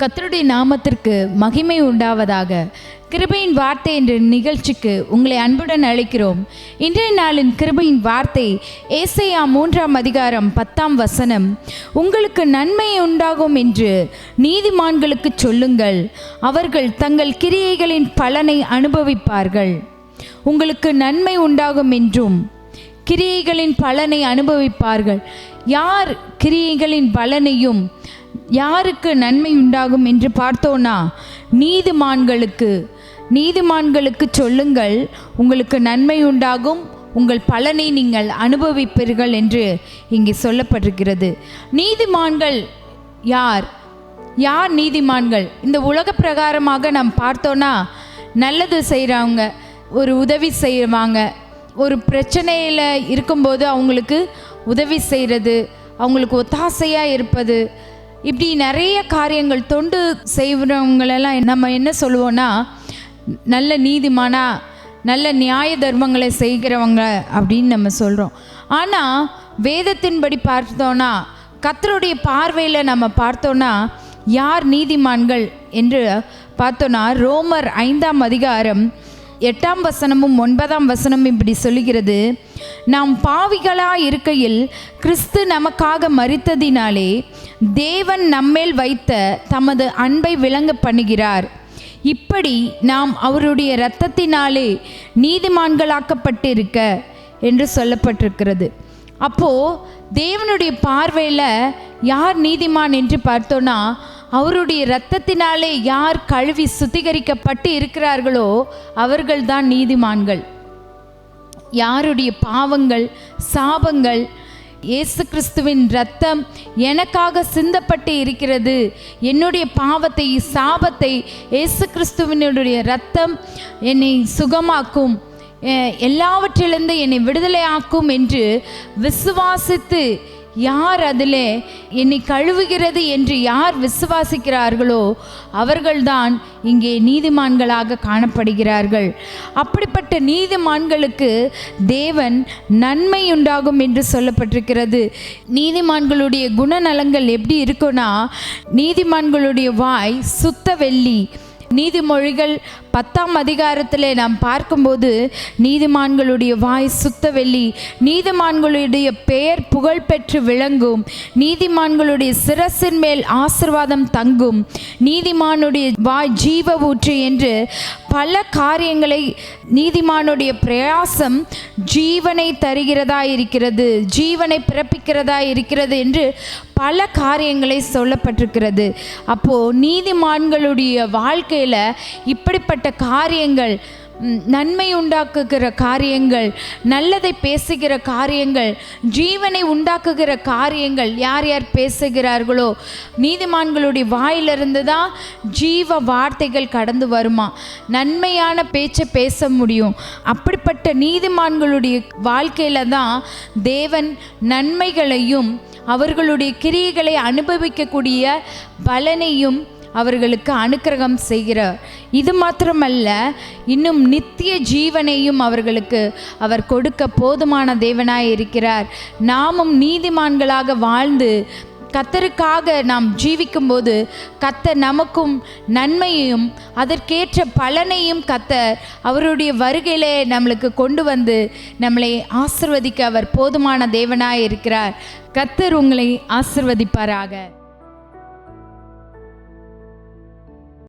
கத்தருடைய நாமத்திற்கு மகிமை உண்டாவதாக. கிருபையின் வார்த்தை என்ற நிகழ்ச்சிக்கு உங்களை அன்புடன் அழைக்கிறோம். இன்றைய நாளின் கிருபையின் வார்த்தை ஏசையா மூன்றாம் அதிகாரம் பத்தாம் வசனம். உங்களுக்கு நன்மை உண்டாகும் என்று நீதிமான்களுக்கு சொல்லுங்கள். அவர்கள் தங்கள் கிரியைகளின் பலனை அனுபவிப்பார்கள். உங்களுக்கு நன்மை உண்டாகும் என்றும் கிரியைகளின் பலனை அனுபவிப்பார்கள். யார் கிரியைகளின் பலனையும் யாருக்கு நன்மை உண்டாகும் என்று பார்த்தோன்னா நீதிமான்களுக்கு. நீதிமான்களுக்கு சொல்லுங்கள் உங்களுக்கு நன்மை உண்டாகும் உங்கள் பலனை நீங்கள் அனுபவிப்பீர்கள் என்று இங்கே சொல்லப்பட்டிருக்கிறது நீதிமான்கள் யார்? யார் நீதிமான்கள்? இந்த உலக பிரகாரமாக நாம் பார்த்தோன்னா நல்லது செய்கிறவங்க ஒரு உதவி செய்வாங்க. ஒரு பிரச்சனையில் இருக்கும்போது அவங்களுக்கு உதவி செய்கிறது அவங்களுக்கு ஒத்தாசையாக இருப்பது இப்படி நிறைய காரியங்கள் தொண்டு செய்கிறவங்களெல்லாம் நம்ம என்ன சொல்லுவோன்னா நல்ல நீதிமானா நல்ல நியாய தர்மங்களை செய்கிறவங்க அப்படின்னு நம்ம சொல்கிறோம் ஆனால் வேதத்தின்படி பார்த்தோன்னா கத்தருடைய பார்வையில் நம்ம பார்த்தோன்னா யார் நீதிமான்கள் என்று பார்த்தோன்னா ரோமர் ஐந்தாம் அதிகாரம் எட்டாம் வசனமும் ஒன்பதாம் வசனமும் இப்படி சொல்லுகிறது. நாம் பாவிகளாக இருக்கையில் கிறிஸ்து நமக்காக மறித்ததினாலே தேவன் நம்மேல் வைத்த தமது அன்பை விளங்க பண்ணுகிறார். இப்படி நாம் அவருடைய இரத்தத்தினாலே நீதிமான்களாக்கப்பட்டிருக்க என்று சொல்லப்பட்டிருக்கிறது. அப்போது தேவனுடைய பார்வையில் யார் நீதிமான் என்று பார்த்தோன்னா அவருடைய இரத்தத்தினாலே யார் கழுவி சுத்திகரிக்கப்பட்டு இருக்கிறார்களோ அவர்கள்தான் நீதிமான்கள். யாருடைய பாவங்கள் சாபங்கள் இயேசு கிறிஸ்துவின் ரத்தம் எனக்காக சிந்தப்பட்டு இருக்கிறது. என்னுடைய பாவத்தை சாபத்தை இயேசு கிறிஸ்துவினுடைய ரத்தம் என்னை சுகமாக்கும் எல்லாவற்றிலிருந்து என்னை விடுதலையாக்கும் என்று விசுவாசித்து யார் அதில் என்னை கழுவுகிறது என்று யார் விசுவாசிக்கிறார்களோ அவர்கள்தான் இங்கே நீதிமான்களாக காணப்படுகிறார்கள். அப்படிப்பட்ட நீதிமான்களுக்கு தேவன் நன்மை உண்டாகும் என்று சொல்லப்பட்டிருக்கிறது. நீதிமான்களுடைய குணநலங்கள் எப்படி இருக்குன்னா நீதிமான்களுடைய வாய் சுத்த வெள்ளி. நீதிமொழிகள் பத்தாம் அதிகாரத்தில் நாம் பார்க்கும்போது நீதிமான்களுடைய வாய் சுத்த வெள்ளி நீதிமான்களுடைய பெயர் புகழ் பெற்று விளங்கும் நீதிமான்களுடைய சிரசின் மேல் ஆசிர்வாதம் தங்கும் நீதிமானுடைய வாய் ஜீவ ஊற்று என்று பல காரியங்களை நீதிமானுடைய பிரயாசம் ஜீவனை தருகிறதா இருக்கிறது ஜீவனை பிறப்பிக்கிறதா இருக்கிறது என்று பல காரியங்களை சொல்லப்பட்டிருக்கிறது. அப்போது நீதிமான்களுடைய வாழ்க்கை வாழ்க்கையில் இப்படிப்பட்ட காரியங்கள் நன்மை உண்டாக்குகிற காரியங்கள் நல்லதை பேசுகிற காரியங்கள் ஜீவனை உண்டாக்குகிற காரியங்கள் யார் யார் பேசுகிறார்களோ நீதிமான்களுடைய வாயிலிருந்து தான் ஜீவ வார்த்தைகள் கடந்து வருமா? நன்மையான பேச்சை பேச முடியும். அப்படிப்பட்ட நீதிமான்களுடைய வாழ்க்கையில் தான் தேவன் நன்மைகளையும் அவர்களுடைய கிரியைகளை அனுபவிக்கக்கூடிய பலனையும் அவர்களுக்கு அனுக்கிரகம் செய்கிறார் இது மாத்திரமல்ல இன்னும் நித்திய ஜீவனையும் அவர்களுக்கு அவர் கொடுக்க போதுமான தேவனாய் இருக்கிறார். நாமும் நீதிமான்களாக வாழ்ந்து கத்தருக்காக நாம் ஜீவிக்கும்போது கத்தர் நமக்கும் நன்மையையும் அதற்கேற்ற பலனையும் கத்தர் அவருடைய வருகையிலே நம்மளுக்கு கொண்டு வந்து நம்மளை ஆசிர்வதிக்க அவர் போதுமான தேவனாய் இருக்கிறார். கத்தர் உங்களை ஆசிர்வதிப்பாராக.